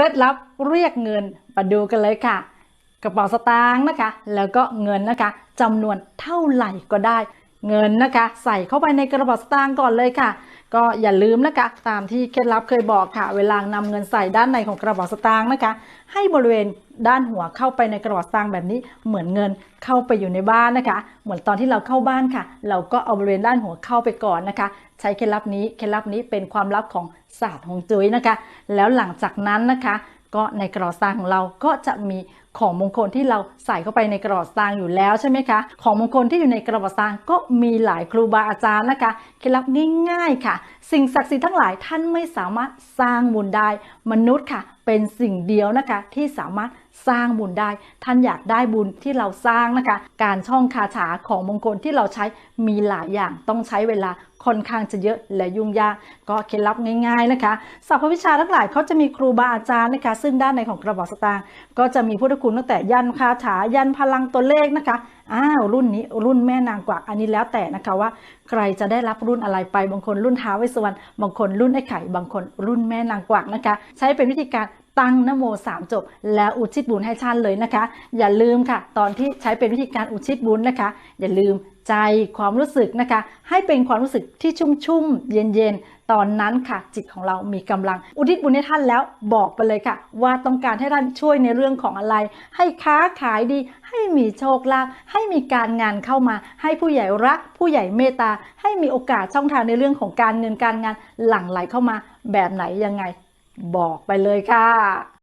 ล็ดลับเรียกเงินมาดูกันเลยค่ะ กระเป๋าสตางค์นะคะ แล้วก็เงินนะคะจำนวนเท่าไหร่ก็ได้ เงินนะคะ ใส่เข้าไปในกระเป๋าสตางค์ก่อนเลยค่ะ ก็อย่าลืมนะคะ ตามที่เคล็ดลับเคยบอกค่ะ เวลานำเงินใส่ด้านในของกระเป๋าสตางค์นะคะ ให้บริเวณด้านหัวเข้าไปในกระเป๋าสตางค์แบบนี้เหมือนเงินเข้าไปอยู่ในบ้านนะคะ เหมือนตอนที่เราเข้าบ้านค่ะ เราก็เอาบริเวณด้านหัวเข้าไปก่อนนะคะ ใช้เคล็ดลับนี้เคล็ดลับนี้เป็นความลับของศาสตร์ฮวงจุ้ยนะคะ แล้วหลังจากนั้นนะคะ ก็ในกระเป๋าสตางค์ของเราก็จะมีของมงคลที่เราใส่เข้าไปในกระเป๋าสตางค์อยู่แล้วใช่ไหมคะ ของมงคลที่อยู่ในกระเป๋าสตางค์ก็มีหลายครูบาอาจารย์นะคะเคล็ดลับง่ายๆค่ะ สิ่งศักดิ์สิทธิ์ทั้งหลายท่านไม่สามารถสร้างบุญได้มนุษย์ค่ะเป็นสิ่งเดียวนะคะที่สามารถสร้างบุญได้ ท่านอยากได้บุญที่เราสร้างนะคะ การช่องคาถาของมงคลที่เราใช้มีหลายอย่างต้องใช้เวลาค่อนข้างจะเยอะและยุ่งยาก ก็เคล็ดลับง่ายๆนะคะศัพท์วิชาทั้งหลายเขาจะมีครูบาอาจารย์นะคะ ซึ่งด้านในของกระบอกสตางค์ก็จะมีพุทธคุณตั้งแต่ยันคาถายันพลังตัวเลขนะคะ อ้าวรุ่นนี้รุ่นแม่นางกวักอันนี้แล้วแต่นะคะว่า ใครจะได้รับรุ่นอะไรไปบางคนรุ่นท้าวเวสวรรณบางคนรุ่นไอ้ไข่บางคนรุ่นแม่นางกวักนะคะ ใช้เป็นวิธีการตั้งนโมสามจบ แล้วอุทิศบุญให้ท่านเลยนะคะ อย่าลืมค่ะ ตอนที่ใช้เป็นวิธีการอุทิศบุญนะคะ อย่าลืมใจความรู้สึกนะคะ ให้เป็นความรู้สึกที่ชุ่มๆเย็นๆตอนนั้นค่ะ จิตของเรามีกำลัง อุทิศบุญให้ท่านแล้วบอกไปเลยค่ะ ว่าต้องการให้ท่านช่วยในเรื่องของอะไร ให้ค้าขายดี ให้มีโชคลาภให้มีการงานเข้ามา ให้ผู้ใหญ่รัก ผู้ใหญ่เมตตา ให้มีโอกาสช่องทางในเรื่องของการเงินการงานหลั่งไหลเข้ามาแบบไหนยังไง บอกไปเลยค่ะ